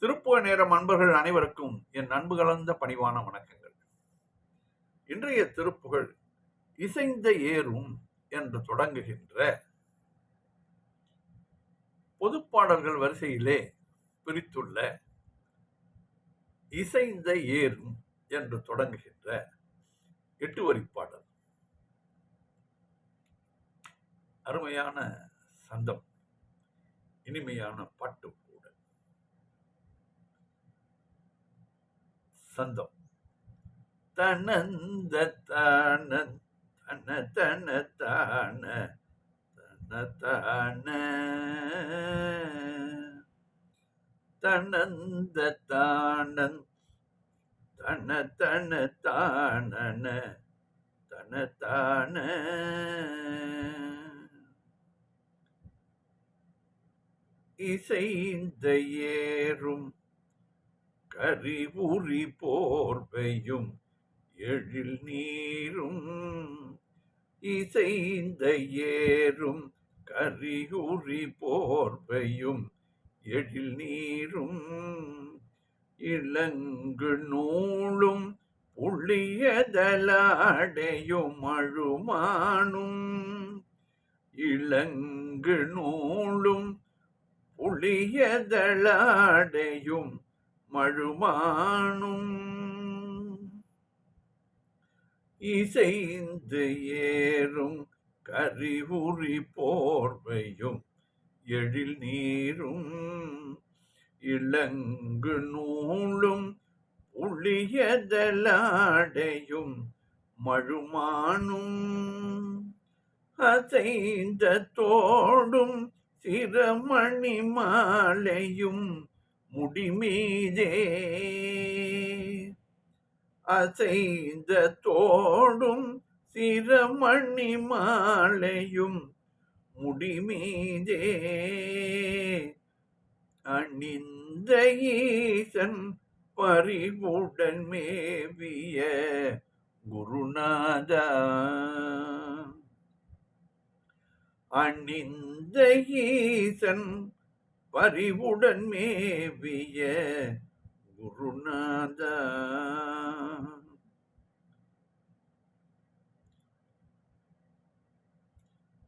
திருப்புவ நேரம் அன்பர்கள் அனைவருக்கும் என் அன்பு கலந்த பணிவான வணக்கங்கள். இன்றைய திருப்புகழ் இசைந்த ஏறும் என்று தொடங்குகின்ற பொதுப்பாடல்கள் வரிசையிலே பிரித்துள்ள இசைந்த ஏறும் என்று தொடங்குகின்ற எட்டு வரிப்பாடல் பாடல். அருமையான சந்தம் இனிமையான பாட்டு. சந்தம். தனந்த தான தன தன தான தன தான. தனந்த தானன் தன தன தானன தன தான. இசைந்த ஏறும் கரிபுரி போர் பெய்யும் எழில் நீரும் இசைந்த ஏறும் கரியுரி பெய்யும் எழில் நீரும் இளங்கு நூலும் புள்ளியதலாடையும் அழுமானும் இளங்கு நூலும் புளியதளாடையும் மழுமானும். இசைந்து ஏறும் கரிவுரி போர்வையும் எழில் நீரும் இளங்கு நூலும் புளியதலாடையும் மழுமானும். அசைந்த தோடும் சிரமணி மாலையும் முடிமீதே. அசைந்த தோடும் சிரமணி மாலையும் முடிமீதே. அணிந்த ஈசன் பறிவுடன் மேவிய குருநாதா. அணிந்த ஈசன் பறிவுடன் மேவிய குருநாதா.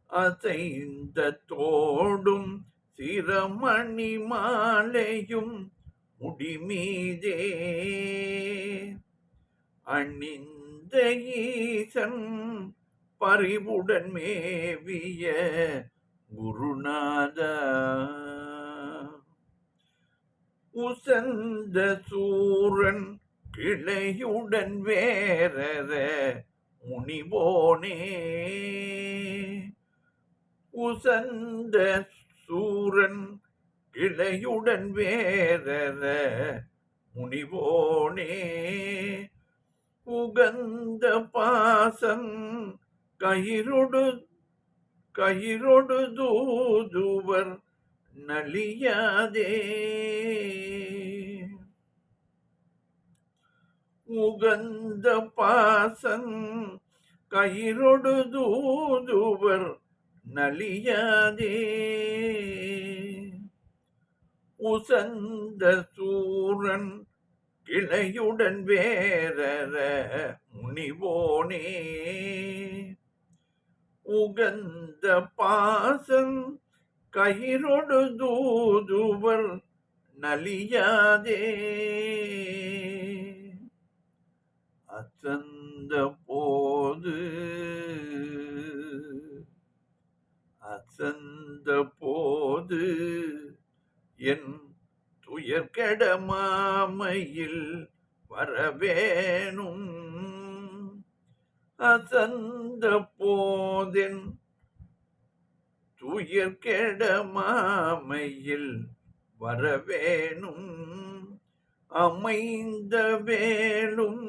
அசைந்த தோடும் சிரமணி மாலையும் முடிமீதே. அணிந்த ஈசன் பறிவுடன் மேவிய குருநாதா. உசந்த சூரன் கிளையுடன் வேறற முனிவோனே. உசந்த சூரன் கிளையுடன் வேறற முனிவோனே. உகந்த பாசம் கயிறொடு கயிறொடு தூதுவர் நலியாதே. உகந்த பாசம் கயிறொடு தூதுவர் நலியாதே. உசந்த சூரன் கிளையுடன் வேறற முனிவோனே. உகந்த பாசன் கயிறொடு தூதுவர் நலியாதே அச்சந்த போது அச்சந்த போது என் துயர்கெட மாமையில் வரவேணும் அசந்த போதென் உயிர் மாமையில் வரவேணும். அமைந்த வேலும்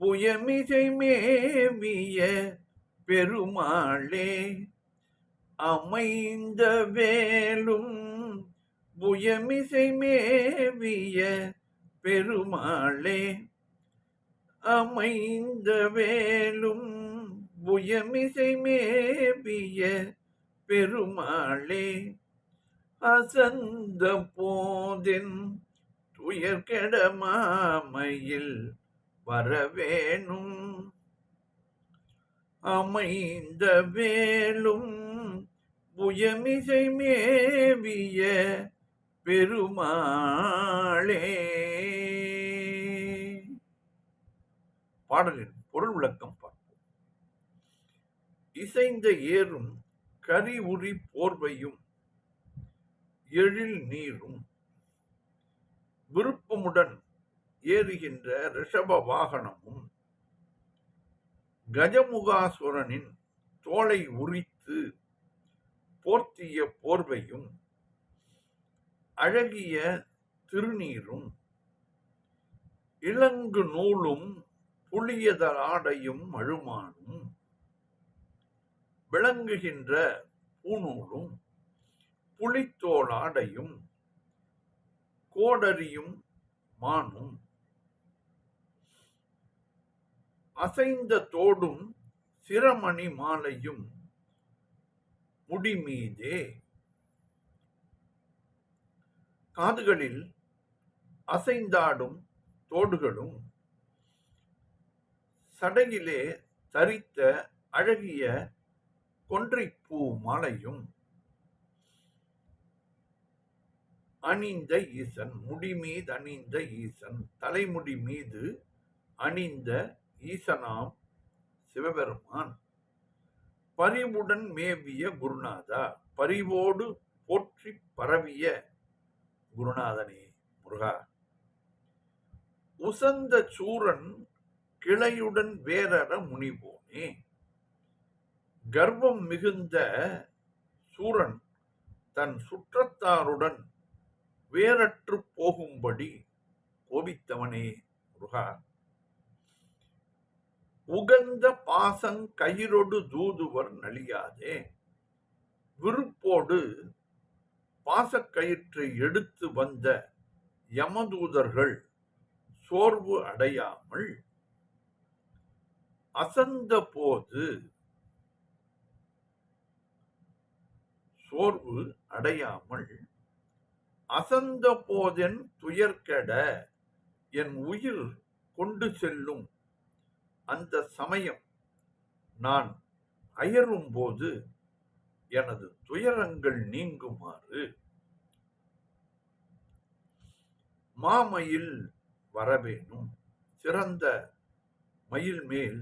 புயமிசை மேவிய பெருமாளே அமைந்த வேலும் புயமிசை மேவிய பெருமாளே அமைந்த வேலும் புயமிசை மேவிய பெருமாளே அசந்த போதின் துயர்கெடமாமையில் வரவேணும். அமைந்த வேலும் புயமிசை மேவிய பெருமாளே. பாடலின் பொருள் விளக்கம் பார்ப்போம். இசைந்த ஏறும் கரி உரி போர்வையும் எழில் நீரும் விருப்பமுடன் ஏறுகின்ற ரிஷப வாகனமும் கஜமுகாசுரனின் தோலை உரித்து போர்த்திய போர்வையும் அழகிய திருநீரும் இளங்கு நூலும் புளியதலாடையும் அழுமானும் விளங்குகின்ற பூநூலும் புலித்தோலாடையும் கோடரியும் மானும். அசைந்த தோடும் சிரமணி மாலையும் முடிமீதே. காதுகளில் அசைந்தாடும் தோடுகளும் சடையிலே தரித்த அழகிய கொன்றைப்பூ மாலையும் அணிந்த ஈசன் முடி மீது அணிந்த ஈசன் தலைமுடி மீது அணிந்த ஈசனாம் சிவபெருமான். பரிவுடன் மேவிய குருநாதா பரிவோடு போற்றி பரவிய குருநாதனே முருகா. உசந்த சூரன் கிளையுடன் வேறற முனிவோனே. கர்வம் மிகுந்த சூரன் தன் சுற்றத்தாருடன் வேறற்று போகும்படி கோபித்தவனே முருகா. உகந்த பாசங் கயிறொடு தூதுவர் நலியாதே. விருப்போடு பாசக்கயிற்றை எடுத்து வந்த யமதூதர்கள் சோர்வு அடையாமல் அசந்த போது சோர்வு அடையாமல் அசந்த போதென் துயர்கெட என் உயிர் கொண்டு செல்லும். அந்த சமயம் நான் அயரும் போது எனது துயரங்கள் நீங்குமாறு. மாமயில் வரவேணும். சிறந்த மயில் மேல்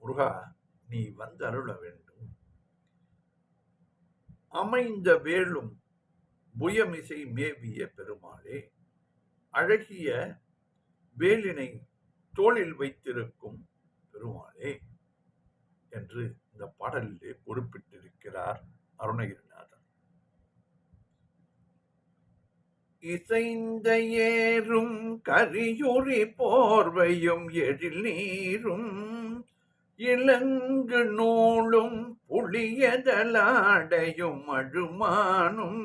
முருகா நீ வந்தருள வேண்டும். அமைந்த வேலும் புயமிசை மேவிய பெருமாளே அழகிய வேலினை தோளில் வைத்திருக்கும் பெருமாளே என்று இந்த பாடலிலே குறிப்பிட்டிருக்கிறார் அருணகிரிநாதன் இசைந்த ஏறும் கரியுரி போர்வையும் எழில் நீரும் இலங்கு நூலும் புளியதலாடையும் அழுமானும்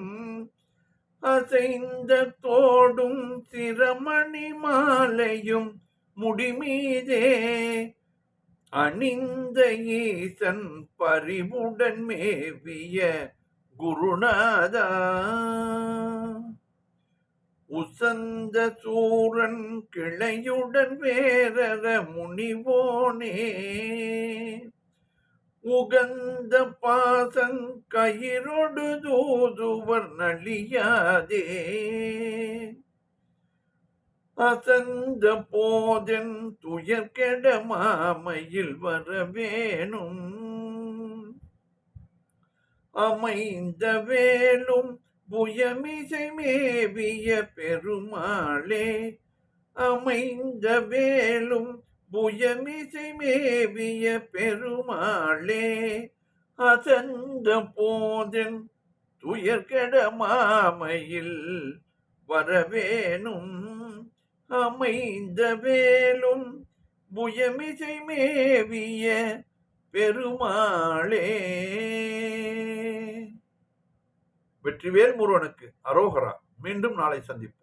அசைந்த தோடும் சிரமணி மாலையும் முடிமீதே அணிந்த ஈசன் பரிவுடன் மேவிய குருநாதா. உசந்த சூரன் கிளையுடன் வேரற முனிவோனே. உகந்த பாசங் கயிறொடு தூதுவர் நலியாதே அசந்த போதன் துயர்கெட மாமையில் வரவேணும். அமைந்த வேலும் புயமிசை மேவிய பெருமாளே அமைந்த வேலும் புயமிசை மேவிய பெருமாளே அசந்த போதன் துயர்கெட மாமையில் வரவேணும் அமைந்த வேலும் புயமிசை மேவிய பெருமாளே. வெற்றிவேல் முருகனுக்கு அரோகரா. மீண்டும் நாளை சந்திப்போம்.